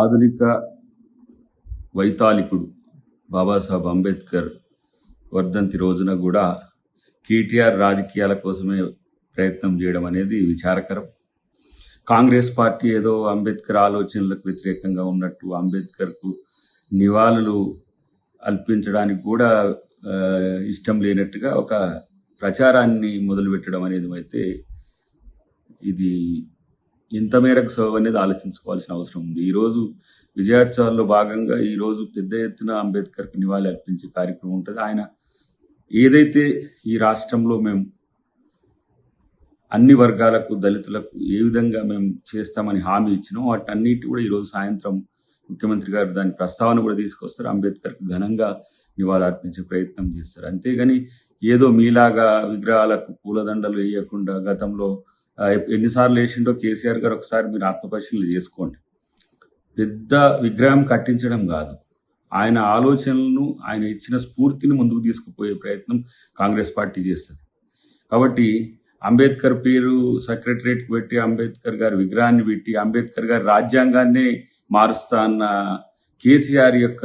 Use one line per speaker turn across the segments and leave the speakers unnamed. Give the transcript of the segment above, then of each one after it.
ఆధునిక వైతాళికుడు బాబాసాహెబ్ అంబేద్కర్ వర్ధంతి రోజున కూడా కేటీఆర్ రాజకీయాల కోసమే ప్రయత్నం చేయడం అనేది విచారకరం. కాంగ్రెస్ పార్టీ ఏదో అంబేద్కర్ ఆలోచనలకు వ్యతిరేకంగా ఉన్నట్టు అంబేద్కర్కు నివాళులు అల్పించడానికి కూడా ఇష్టం లేనట్టుగా ఒక ప్రచారాన్ని మొదలుపెట్టడం అనేది అయితే ఇది ఇంత మేరకు సర్వ్ అనేది ఆలోచించుకోవాల్సిన అవసరం ఉంది. ఈరోజు విజయోత్సవాల్లో భాగంగా ఈరోజు పెద్ద ఎత్తున అంబేద్కర్కి నివాళి అర్పించే కార్యక్రమం ఉంటుంది. ఆయన ఏదైతే ఈ రాష్ట్రంలో మేము అన్ని వర్గాలకు దళితులకు ఏ విధంగా మేము చేస్తామని హామీ ఇచ్చినాం వాటన్నిటి కూడా ఈరోజు సాయంత్రం ముఖ్యమంత్రి గారు దాని ప్రస్తావన కూడా తీసుకొస్తారు. అంబేద్కర్కి ఘనంగా నివాళి అర్పించే ప్రయత్నం చేస్తారు. అంతేగాని ఏదో మీలాగా విగ్రహాలకు పూలదండలు వేయకుండా గతంలో ఎన్నిసార్లు వేసిండో కేసీఆర్ గారు ఒకసారి మీరు ఆత్మపరిశీలన చేసుకోండి. పెద్ద విగ్రహం కట్టించడం కాదు. ఆయన ఆలోచనలను ఆయన ఇచ్చిన స్ఫూర్తిని ముందుకు తీసుకుపోయే ప్రయత్నం కాంగ్రెస్ పార్టీ చేస్తుంది. కాబట్టి అంబేద్కర్ పేరు సెక్రటరేట్కి పెట్టి అంబేద్కర్ గారి విగ్రహాన్ని పెట్టి అంబేద్కర్ గారి రాజ్యాంగాన్నే మారుస్తా అన్న కేసీఆర్ యొక్క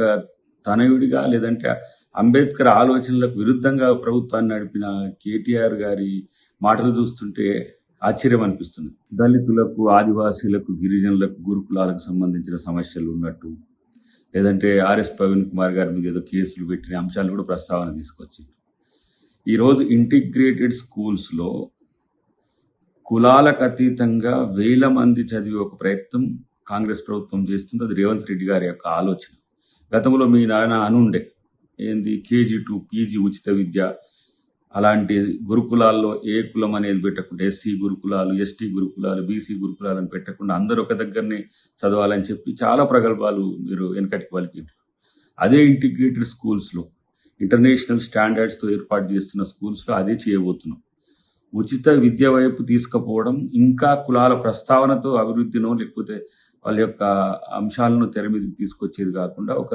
తనయుడిగా లేదంటే అంబేద్కర్ ఆలోచనలకు విరుద్ధంగా ప్రభుత్వాన్ని నడిపిన కేటీఆర్ గారి మాటలు చూస్తుంటే ఆశ్చర్యం అనిపిస్తుంది. దళితులకు ఆదివాసీలకు గిరిజనులకు గురుకులాలకు సంబంధించిన సమస్యలు ఉన్నట్టు. లేదంటే ఆర్ఎస్ ప్రవీణ్ కుమార్ గారి మీద ఏదో కేసులు పెట్టిన అంశాలు కూడా ప్రస్తావన తీసుకొచ్చి ఈరోజు ఇంటిగ్రేటెడ్ స్కూల్స్లో కులాలకు అతీతంగా వేల మంది చదివే ఒక ప్రయత్నం కాంగ్రెస్ ప్రభుత్వం చేస్తుంది. అది రేవంత్ రెడ్డి గారి యొక్క ఆలోచన. గతంలో మీ నాయన అనుండే ఏంది కేజీ టు పీజీ ఉచిత విద్య అలాంటి గురుకులాల్లో ఏ కులం అనేది పెట్టకుండా ఎస్సీ గురుకులాలు ఎస్టీ గురుకులాలు బీసీ గురుకులాలు అని పెట్టకుండా అందరూ ఒక దగ్గరనే చదవాలని చెప్పి చాలా ప్రగల్భాలు మీరు వెనకటికి వాళ్ళకి అదే ఇంటిగ్రేటెడ్ స్కూల్స్లో ఇంటర్నేషనల్ స్టాండర్డ్స్తో ఏర్పాటు చేస్తున్న స్కూల్స్లో అదే చేయబోతున్నాం. ఉచిత విద్య వైపు తీసుకుపోవడం ఇంకా కులాల ప్రస్తావనతో అభివృద్ధినో లేకపోతే వాళ్ళ యొక్క అంశాలను తెర మీదకి తీసుకొచ్చేది కాకుండా ఒక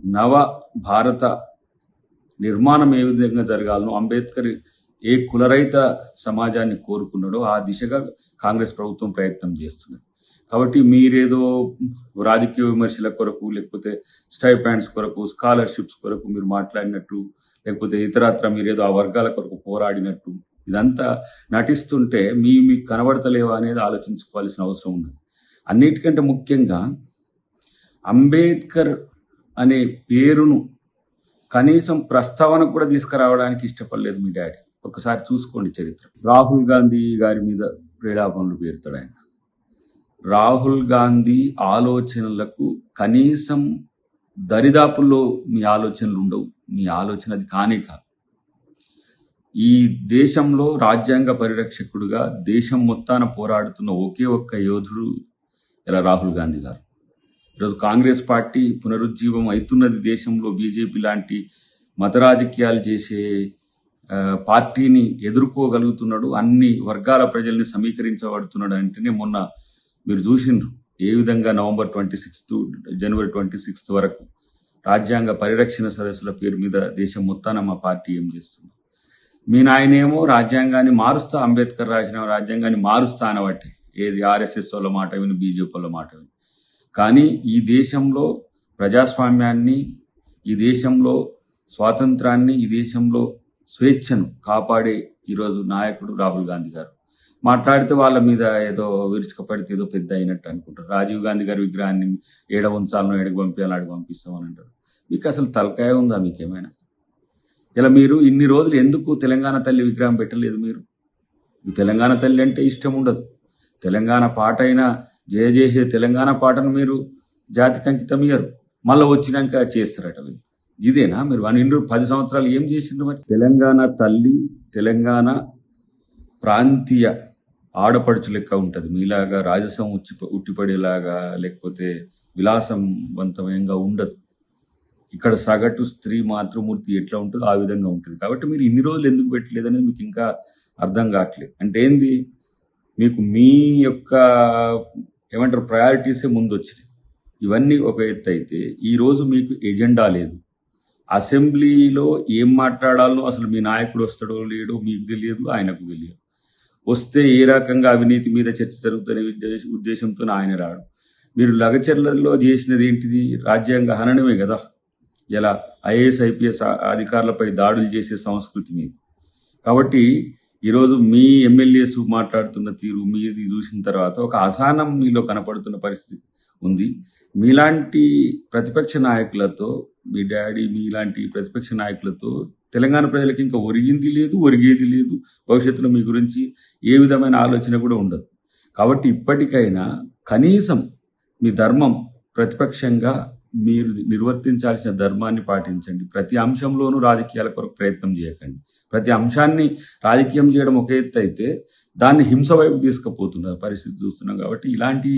నవ భారత నిర్మాణం ఏ విధంగా జరగాలనో అంబేద్కర్ ఏ కులరహిత సమాజాన్ని కోరుకున్నాడో ఆ దిశగా కాంగ్రెస్ ప్రభుత్వం ప్రయత్నం చేస్తున్నది కాబట్టి మీరేదో రాజకీయ విమర్శల కొరకు లేకపోతే స్టైపాండ్స్ కొరకు స్కాలర్షిప్స్ కొరకు మీరు మాట్లాడినట్టు లేకపోతే ఇతరత్ర మీరేదో ఆ వర్గాల కొరకు పోరాడినట్టు ఇదంతా నటిస్తుంటే మీ మీకు కనబడతలేవా అనేది ఆలోచించుకోవాల్సిన అవసరం ఉంది అన్నిటికంటే ముఖ్యంగా అంబేద్కర్ అనే పేరును కనీసం ప్రస్తావనకు కూడా తీసుకురావడానికి ఇష్టపడలేదు మీ డాడీ. ఒకసారి చూసుకోండి చరిత్ర. రాహుల్ గాంధీ గారి మీద ప్రేలాపనలు పేరుతాడు ఆయన. రాహుల్ గాంధీ ఆలోచనలకు కనీసం దరిదాపుల్లో మీ ఆలోచనలు ఉండవు. మీ ఆలోచన అది కానే కాదు. ఈ దేశంలో రాజ్యాంగ పరిరక్షకుడుగా దేశం మొత్తాన పోరాడుతున్న ఒకే ఒక్క యోధుడు ఇలా రాహుల్ గాంధీ గారు? ఈరోజు కాంగ్రెస్ పార్టీ పునరుజ్జీవం అవుతున్నది దేశంలో బీజేపీ లాంటి మత రాజకీయాలు చేసే పార్టీని ఎదుర్కోగలుగుతున్నాడు అన్ని వర్గాల ప్రజల్ని సమీకరించబడుతున్నాడు అంటేనే మొన్న మీరు చూసిండ్రు ఏ విధంగా November twenty sixth January twenty sixth వరకు రాజ్యాంగ పరిరక్షణ సదస్సుల పేరు మీద దేశం మొత్తాన మా పార్టీ ఏం చేస్తుంది? మీ నాయనేమో రాజ్యాంగాన్ని మారుస్తా అంబేద్కర్ రాసిన రాజ్యాంగాన్ని మారుస్తా అనబట్టి ఏది ఆర్ఎస్ఎస్ వాళ్ళ మాట విని బీజేపీ వాళ్ళ మాట విని. కానీ ఈ దేశంలో ప్రజాస్వామ్యాన్ని ఈ దేశంలో స్వాతంత్రాన్ని ఈ దేశంలో స్వేచ్ఛను కాపాడే ఈరోజు నాయకుడు రాహుల్ గాంధీ గారు. మాట్లాడితే వాళ్ళ మీద ఏదో విరుచుకపడితే ఏదో పెద్ద అయినట్టు అనుకుంటారు. రాజీవ్ గాంధీ గారి విగ్రహాన్ని ఏడ ఉంచాలనో ఏడకి పంపించాలని ఆడికి పంపిస్తామని అంటారు. మీకు అసలు తలకాయ ఉందా మీకేమైనా? ఇలా మీరు ఇన్ని రోజులు ఎందుకు తెలంగాణ తల్లి విగ్రహం పెట్టలేదు మీరు? తెలంగాణ తల్లి అంటే ఇష్టం ఉండదు. తెలంగాణ పాట అయినా జయ జయ హే తెలంగాణ పాటను మీరు జాతికి అంకితం ఇయ్యరు. మళ్ళీ వచ్చినాక చేస్తారట వీళ్ళు. ఇదేనా? మీరు ఇన్ని పది సంవత్సరాలు ఏం చేసిండ్రు మరి? తెలంగాణ తల్లి తెలంగాణ ప్రాంతీయ ఆడపడుచు లెక్క ఉంటుంది. మీలాగా రాజసం ఉచ్చి ఉట్టిపడేలాగా లేకపోతే విలాసవంతమయంగా ఉండదు. ఇక్కడ సగటు స్త్రీ మాతృమూర్తి ఎట్లా ఉంటుందో ఆ విధంగా ఉంటుంది. కాబట్టి మీరు ఇన్ని రోజులు ఎందుకు పెట్టలేదనేది మీకు ఇంకా అర్థం కావట్లేదు. అంటే ఏంది? మీకు మీ యొక్క ఏమంటారు ప్రయారిటీసే ముందు వచ్చినాయి ఇవన్నీ ఒక ఎత్తు అయితే ఈరోజు మీకు ఎజెండా లేదు. అసెంబ్లీలో ఏం మాట్లాడాలో అసలు మీ నాయకుడు వస్తాడో లేడో మీకు తెలియదు ఆయనకు తెలియదు. వస్తే ఏ రకంగా అవినీతి మీద చర్చ జరుగుతున్న ఉద్దేశంతో ఆయన రాడు. మీరు లగచర్లలో చేసినది ఏంటిది? రాజ్యాంగ హననమే కదా. ఇలా ఐఏఎస్ ఐపీఎస్ అధికారులపై దాడులు చేసే సంస్కృతి మీద. కాబట్టి ఈరోజు మీ ఎమ్మెల్యేస్ మాట్లాడుతున్న తీరు మీది చూసిన తర్వాత ఒక అసహనం మీలో కనపడుతున్న పరిస్థితి ఉంది. మీలాంటి ప్రతిపక్ష నాయకులతో మీ డాడీ మీలాంటి ప్రతిపక్ష నాయకులతో తెలంగాణ ప్రజలకు ఇంకా ఒరిగింది లేదు ఒరిగేది లేదు. భవిష్యత్తులో మీ గురించి ఏ విధమైన ఆలోచన కూడా ఉండదు. కాబట్టి ఇప్పటికైనా కనీసం మీ ధర్మం ప్రతిపక్షంగా మీరు నిర్వర్తించాల్సిన ధర్మాన్ని పాటించండి. ప్రతి అంశంలోనూ రాజకీయాల కొరకు ప్రయత్నం చేయకండి. ప్రతి అంశాన్ని రాజకీయం చేయడం ఒక ఎత్తు అయితే దాన్ని హింస వైపు తీసుకుపోతున్న పరిస్థితి చూస్తున్నాం కాబట్టి ఇలాంటి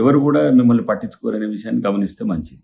ఎవరు కూడా మిమ్మల్ని పట్టించుకోరనే విషయాన్ని గమనిస్తే మంచిది.